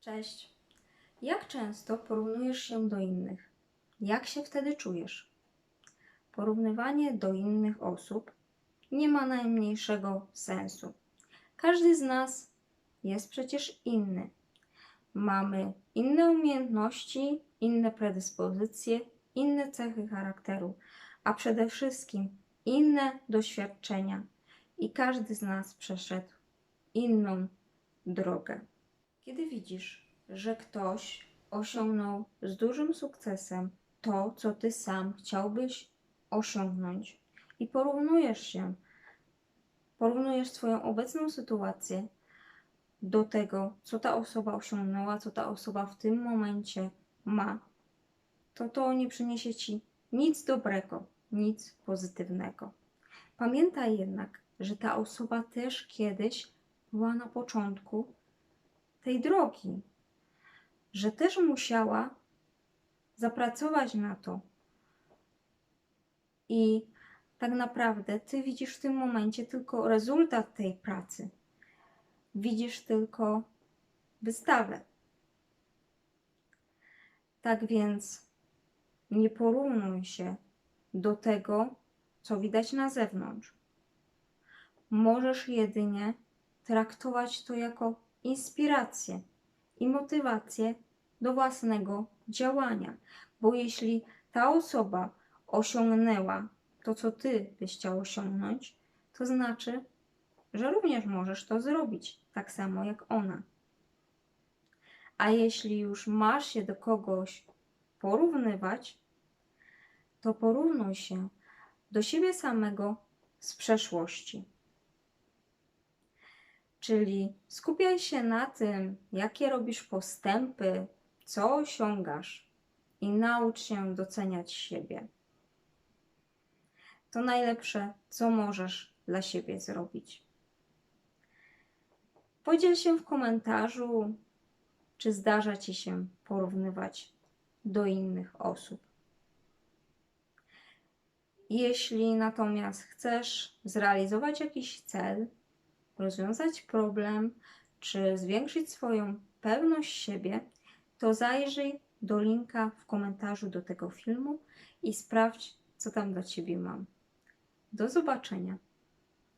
Cześć. Jak często porównujesz się do innych? Jak się wtedy czujesz? Porównywanie do innych osób nie ma najmniejszego sensu. Każdy z nas jest przecież inny. Mamy inne umiejętności, inne predyspozycje, inne cechy charakteru, a przede wszystkim inne doświadczenia. I każdy z nas przeszedł inną drogę. Kiedy widzisz, że ktoś osiągnął z dużym sukcesem to, co ty sam chciałbyś osiągnąć, i porównujesz się, porównujesz swoją obecną sytuację do tego, co ta osoba osiągnęła, co ta osoba w tym momencie ma, to to nie przyniesie ci nic dobrego, nic pozytywnego. Pamiętaj jednak, że ta osoba też kiedyś była na początku tej drogi, że też musiała zapracować na to. I tak naprawdę ty widzisz w tym momencie tylko rezultat tej pracy. Widzisz tylko wystawę. Tak więc nie porównuj się do tego, co widać na zewnątrz. Możesz jedynie traktować to jako inspirację i motywację do własnego działania. Bo jeśli ta osoba osiągnęła to, co ty byś chciał osiągnąć, to znaczy, że również możesz to zrobić tak samo jak ona. A jeśli już masz się do kogoś porównywać, to porównuj się do siebie samego z przeszłości. Czyli skupiaj się na tym, jakie robisz postępy, co osiągasz i naucz się doceniać siebie. To najlepsze, co możesz dla siebie zrobić. Podziel się w komentarzu, czy zdarza ci się porównywać do innych osób. Jeśli natomiast chcesz zrealizować jakiś cel, rozwiązać problem, czy zwiększyć swoją pewność siebie, to zajrzyj do linka w komentarzu do tego filmu i sprawdź, co tam dla Ciebie mam. Do zobaczenia.